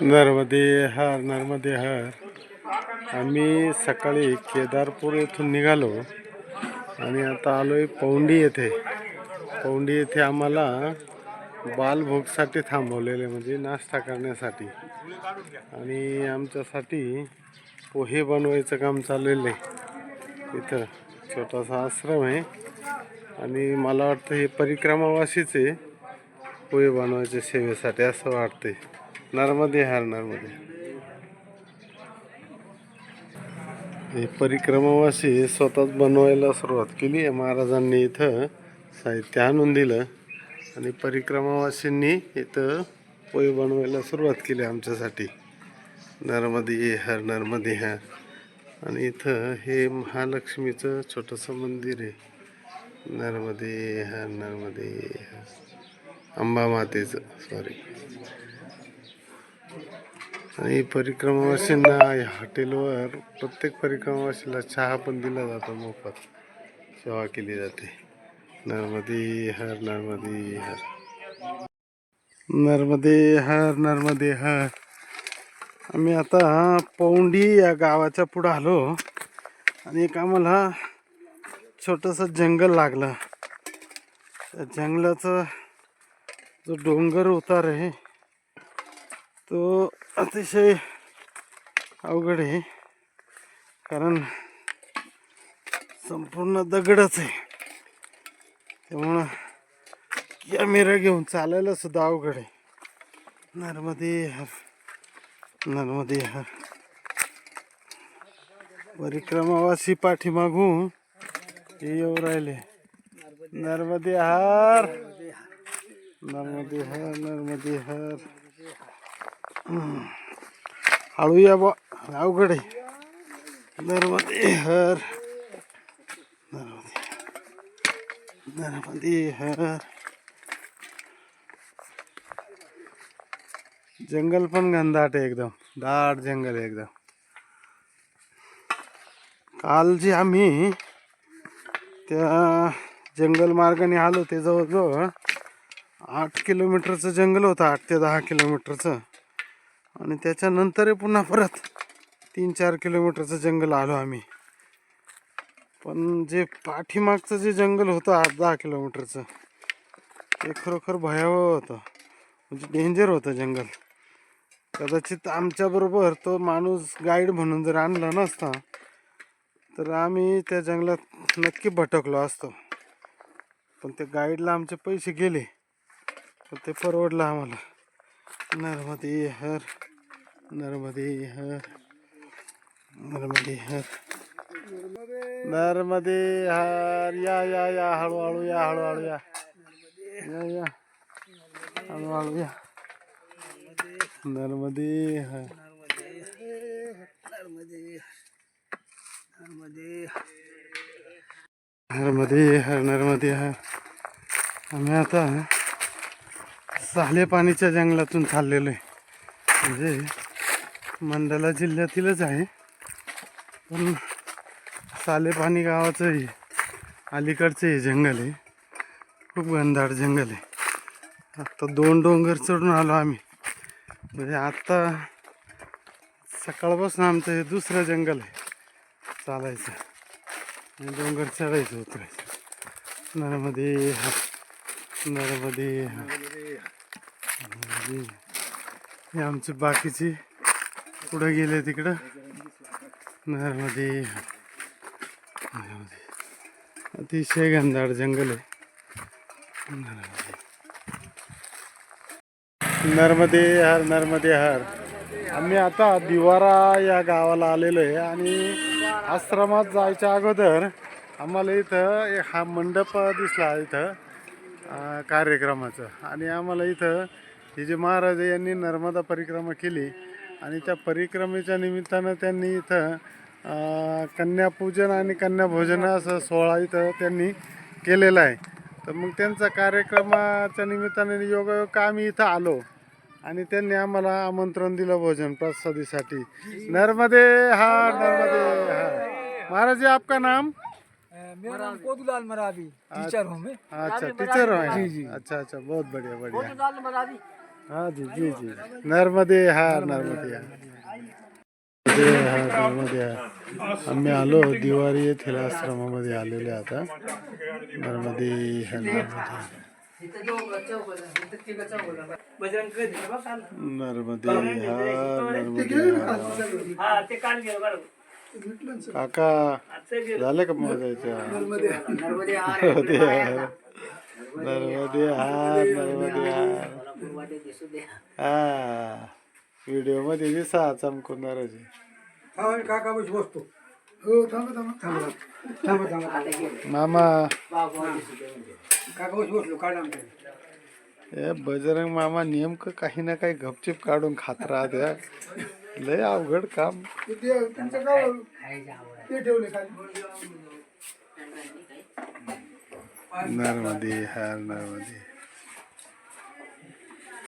नर्मदे हर नर्मदे हर. आम्ही सकाळी केदारपूर येथून निघालो आणि आता आलो आहे पौंडी येथे. पौंडी येथे आम्हाला बालभोगसाठी थांबवलेले म्हणजे नाश्ता करण्यासाठी. आणि आमच्यासाठी पोहे बनवायचं काम चाललेलं आहे. इथं छोटासा आश्रम आहे. आणि मला वाटतं हे परिक्रमावासीच आहे पोहे बनवायच्या सेवेसाठी असं वाटतंय. नर्मदे हर नर्मदे हे परिक्रमावासी स्वतःच बनवायला सुरुवात केली आहे. महाराजांनी इथं साहित्य आणून दिलं आणि परिक्रमावासींनी इथं पोय बनवायला सुरुवात केली आमच्यासाठी. नर्मदे हर नर्मदे हर आणि इथं हे महालक्ष्मीचं छोटंसं मंदिर आहे. नर्मदे हर नर्मदे हर अंबा मातेचं सॉरी आणि परिक्रमावासींना या हॉटेलवर प्रत्येक परिक्रमावासीला चहा पण दिला जातो मोफत. सेवा केली जाते. नर्मदे हर नर्मदे हर. नर्मदे हर नर्मदे हर. आम्ही आता पौंडी या गावाच्या पुढं आलो. आणि एक आम्हाला छोटंसं जंगल लागलं. त्या जंगलाचं जो डोंगर उतार आहे तो अतिशय अवघड आहे. कारण संपूर्ण दगडच आहे. त्यामुळं कॅमेरा घेऊन चालायला सुद्धा अवघड आहे. नर्मदे हर नर्मदे हर. परिक्रमावासी पाठीमागून हे येऊ राहिले. नर्मदे हर. नर्मदे हर नर्मदे हर. हळू या बा. अवघड. आहे नर्मदे हर. नर्मदे नर्मदे हर. जंगल पण घनदाट आहे एकदम. दाट जंगल आहे एकदम. काल जे आम्ही त्या जंगल मार्गाने आलो ते जवळजवळ आठ किलोमीटरचं जंगल होतं आठ ते दहा किलोमीटरचं. आणि त्याच्यानंतर पुन्हा परत तीन चार किलोमीटरचं जंगल आलो आम्ही. पण जे पाठीमागचं जे जंगल होतं आठ दहा किलोमीटरचं ते खरोखर भयावह होतं. म्हणजे डेंजर होतं जंगल. कदाचित आमच्याबरोबर तो माणूस गाईड म्हणून जर आणला नसता तर आम्ही त्या जंगलात नक्की भटकलो असतो. पण त्या गाईडला आमचे पैसे गेले तर ते परवडलं आम्हाला. नर्मदे हर नर्मदे हर नर्मदे हर नर्मदे हर या या या हळूहळू या हळूहळू या. या या. हळूहळू या. नर्मदे हर नर्मदे हर नर्मदे हर आम्ही आता साले पाणीच्या जंगलातून चाललेलो आहे. म्हणजे मंडला जिल्ह्यातीलच आहे. पण सालेपाणी गावाचं हे अलीकडचं हे जंगल आहे. खूप गंधाड जंगल आहे. आत्ता दोन डोंगर चढून आलो आम्ही. म्हणजे आत्ता सकाळपासून आमचं हे दुसरं जंगल आहे. चालायचं. डोंगर चढायचं उतरायचं. नर्मदे हा- नर्मदे म्हणजे हे आमचे बाकीचे पुढं गेले तिकडं. नर्मदे हा. नर्मदे अतिशय घनदाट जंगल आहे. नर्मदे नर्मदे हर नर्मदे हर. आम्ही आता दिवारा या गावाला आलेलो आहे आणि आश्रमात जायच्या अगोदर आम्हाला इथं एक हा मंडप दिसला इथं कार्यक्रमाचं. आणि आम्हाला इथं हे जे महाराज यांनी नर्मदा परिक्रमा केली आणि त्या परिक्रमेच्या निमित्तानं त्यांनी इथं कन्यापूजन आणि कन्याभोजन असं सोहळा इथं त्यांनी केलेला आहे. तर मग त्यांचा कार्यक्रमाच्या निमित्ताने योगायोग आम्ही इथं आलो आणि त्यांनी आम्हाला आमंत्रण दिलं भोजन प्रसादीसाठी. नर्मदे हा नर्मदे हा. महाराज जी आपका नाम? मेरा नाम कोदूलाल मरावी टीचर हूँ मैं. अच्छा टीचर हो. जी, जी। अच्छा अच्छा बहुत बढ़िया बढ़िया. कोदूलाल मरावी. हाँ जी जी जी. नर्मदे हार नर्मदे हार नर्मदे हार आम्ही आलो दिवारी येथील आश्रमामध्ये आलेले आता. नर्मदे हार. नर्मदे हार नर्मदे हार काका झालं का मोजायच्या नर्मदे हार नर्मदे हार नर्मदे हार हा व्हिडिओमध्ये दिसा आहे. काका बस बसतो. हो थांबा थांबा. थांबा थांबा थांबा मामा. काका बस बसलो काढा आमच्या. हे बजरंग मामा नेमकं काही ना काही गपचिप काढून खात राहत्या लय अवघड काम. ते तुमचं ते ठेवले खाली. नर्मदे हार नर्मदे.